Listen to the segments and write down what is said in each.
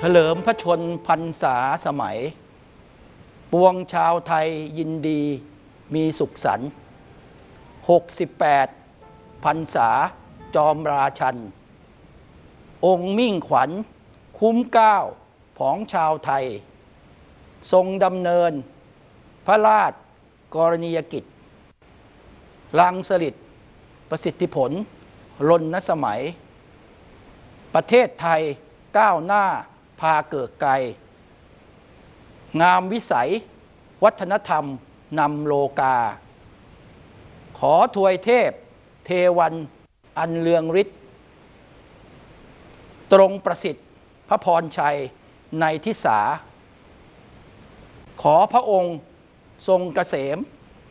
เฉลิมพระชนพรรษาสมัย ปวงชาวไทยยินดีมีสุขสันต์68พรรษาจอมราชัน องค์มิ่งขวัญคุ้มเก้าของชาวไทย ทรงดำเนิน พระราชกรณียกิจ รังสลิดประสิทธิผลรณสมัย ประเทศไทยก้าวหน้า พาเกิดไกล งามวิสัย วัฒนธรรมนำโลกา ขอถวยเทพ เทวัน อันเลืองฤทธิ์ตรงประสิทธิ์ พระพรชัยในทิสา ขอพระองค์ทรงเกษม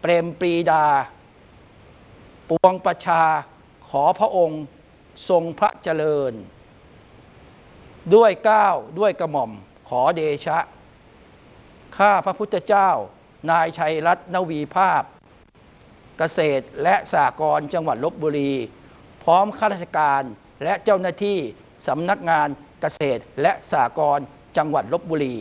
เปรมปรีดา ปวงประชาขอพระองค์ทรงพระเจริญ ด้วยก้าวด้วยกระหม่อมขอเดชะ ข้าพระพุทธเจ้า นายชัยรัตนวีภาพ เกษตรและสากรจังหวัดลบบุรี พร้อมข้าราชการและเจ้าหน้าที่สำนักงานเกษตรและสากรจังหวัดลบบุรี